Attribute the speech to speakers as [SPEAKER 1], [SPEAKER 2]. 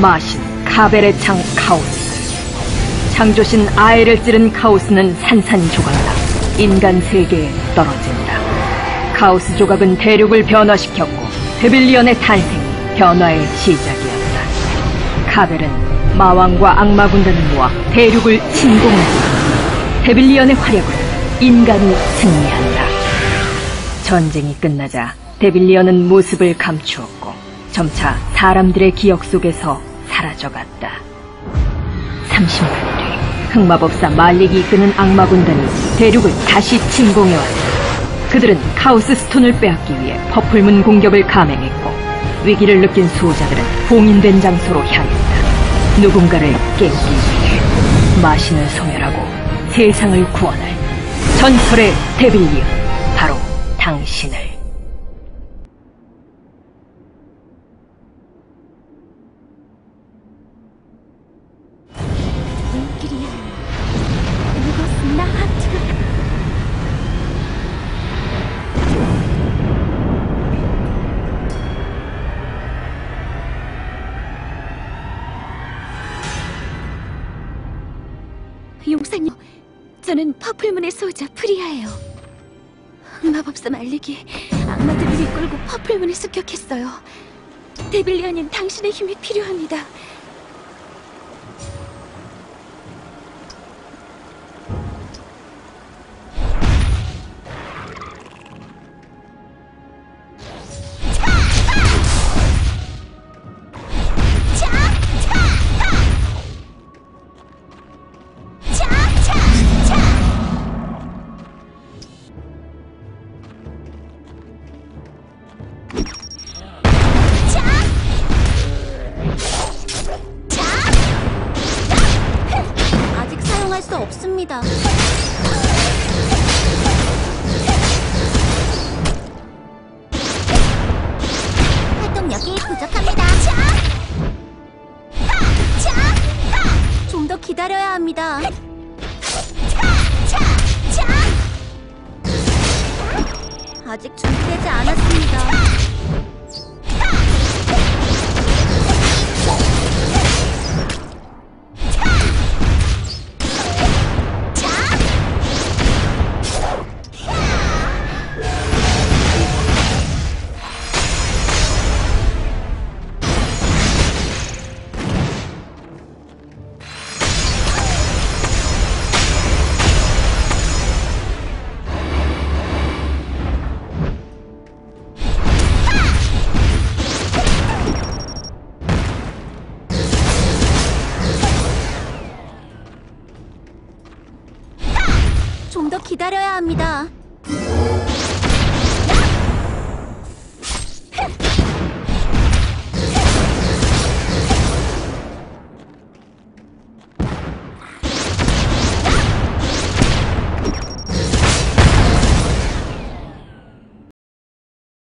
[SPEAKER 1] 마신 카벨의 창 카오스. 창조신 아에를 찌른 카오스는 산산조각나 인간 세계에 떨어진다. 카오스 조각은 대륙을 변화시켰고 데빌리언의 탄생이 변화의 시작이었다. 카벨은 마왕과 악마 군단을 모아 대륙을 침공한다. 데빌리언의 활약으로 인간이 승리한다. 전쟁이 끝나자 데빌리언은 모습을 감추었고 점차 사람들의 기억 속에서 사라져갔다. 30년 뒤 흑마법사 말릭이 이끄는 악마 군단이 대륙을 다시 침공해왔다. 그들은 카오스 스톤을 빼앗기 위해 퍼플문 공격을 감행했고 위기를 느낀 수호자들은 봉인된 장소로 향했다. 누군가를 깨우기 위해 마신을 소멸하고 세상을 구원할 전설의 데빌리언 바로 당신을
[SPEAKER 2] 용사님, 저는 퍼플문의 소자 프리아예요. 마법사 말리기 악마들을 이끌고 퍼플문에 습격했어요. 데빌리언인 당신의 힘이 필요합니다. 아직 사용할 수 없습니다. 활동력이 부족합니다. 좀 더 기다려야 합니다. 아직 준비되지 않았습니다. 더 기다려야 합니다.